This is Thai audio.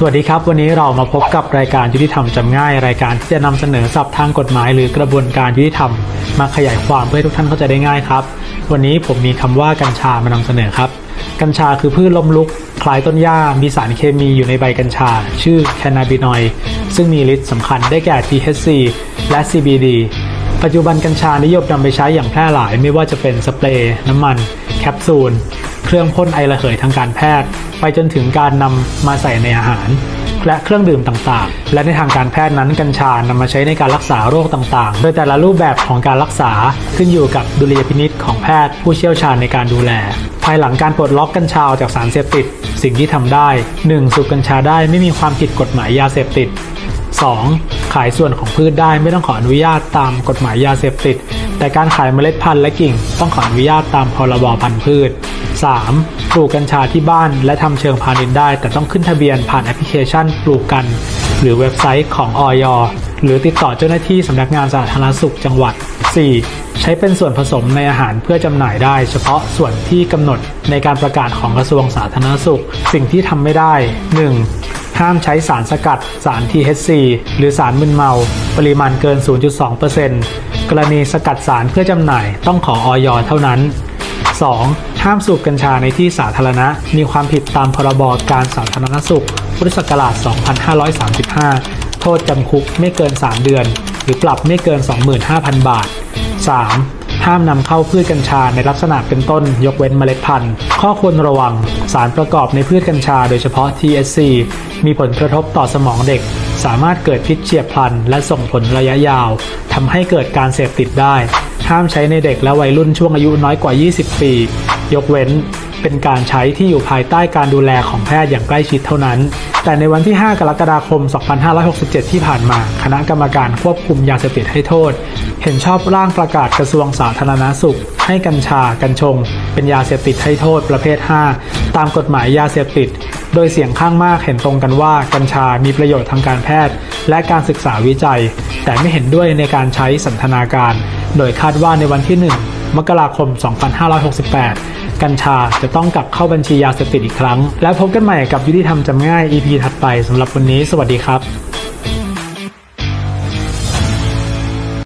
สวัสดีครับ วันนี้เรามาพบกับรายการยุติธรรมจำง่าย รายการที่จะนำเสนอศัพท์ทางกฎหมายหรือกระบวนการยุติธรรม มาขยายความเพื่อทุกท่านเข้าใจได้ง่ายครับ วันนี้ผมมีคำว่ากัญชามานำเสนอครับ กัญชาคือพืชล้มลุก คล้ายต้นหญ้า มีสารเคมีอยู่ในใบกัญชา ชื่อแคนาบินอยซึ่งมีฤทธิ์สำคัญได้แก่ THC และ CBD ปัจจุบันกัญชานิยมนำไปใช้อย่างแพร่หลาย ไม่ว่าจะเป็นสเปรย์น้ำมัน แคปซูล เครื่องพ่นไอระเหยทางการแพทย์ ไปจนถึงการนำมาใส่ในอาหาร และเครื่องดื่มต่างๆ และในทางการแพทย์นั้นกัญชานำมาใช้ในการรักษาโรคต่างๆ โดยแต่ละรูปแบบของการรักษาขึ้นอยู่กับดุลยพินิษของแพทย์ผู้เชี่ยวชาญในการดูแล ภายหลังการปลดล็อกกัญชาออกจากสารเสพติด สิ่งที่ทำได้ 1. สูบกัญชาได้ไม่มีความผิดกฎหมายยาเสพติด 2. ขายส่วนของพืชได้ไม่ต้องขออนุญาตตามกฎหมายยาเสพติด แต่การขายเมล็ดพันธุ์และกิ่ง ต้องขออนุญาตตามพรบพันธุ์พืช 3. ปลูกกัญชาที่บ้านและทำเชิงพาณิชย์ได้ แต่ต้องขึ้นทะเบียนผ่านแอปพลิเคชันปลูกกัน หรือเว็บไซต์ของออยหรือติดต่อเจ้าหน้าที่สำนักงานสาธารณสุขจังหวัด 4. ใช้เป็นส่วนผสมในอาหารเพื่อจำหน่ายได้ เฉพาะส่วนที่กำหนดในการประกาศของกระทรวงสาธารณสุข สิ่งที่ทำไม่ได้ 1. ห้ามใช้สารสกัด สาร THC หรือสารมึนเมา ปริมาณเกิน 0.2%กรณีสกัดสารเพื่อจำหน่ายต้องขอออยเท่านั้น 2. ห้ามสูบกัญชาในที่สาธารณะ มีความผิดตามพรบการสาธารณสุข พุทธศักราช 2535 โทษจำคุกไม่เกิน 3 เดือน หรือปรับไม่เกิน 25,000 บาท 3. ห้ามนำเข้าพืชกัญชาในลักษณะเป็นต้น ยกเว้นเมล็ดพันธุ์ ข้อควรระวัง สารประกอบในพืชกัญชาโดยเฉพาะ THC มีผลกระทบต่อสมองเด็ก สามารถเกิดพิษเฉียบพลัน และส่งผลระยะยาวทำให้เกิดการเสพติดได้ ห้ามใช้ในเด็กและวัยรุ่นช่วงอายุน้อยกว่า 20 ปี ยกเว้นเป็นการใช้ที่อยู่ภายใต้การดูแลของแพทย์อย่างใกล้ชิดเท่านั้น แต่ในวันที่ 5 กรกฎาคม 2567 ที่ผ่านมา คณะกรรมการควบคุมยาเสพติดให้โทษ เห็นชอบร่างประกาศกระทรวงสาธารณาสุข ให้กัญชา กัญชง เป็นยาเสพติดให้โทษประเภท 5 ตามกฎหมายยาเสพติด โดยเสียงข้างมากเห็นตรงกันว่ากัญชามีประโยชน์ทางการแพทย์ และการศึกษาวิจัย แต่ไม่เห็นด้วยในการใช้สันทนาการ โดยคาดว่าในวันที่ 1 มกราคม 2568 กัญชาจะต้องกลับเข้าบัญชียาเสพติดอีกครั้ง และพบกันใหม่กับยุติธรรมจำง่าย EP ถัดไปสำหรับวันนี้ สวัสดีครับ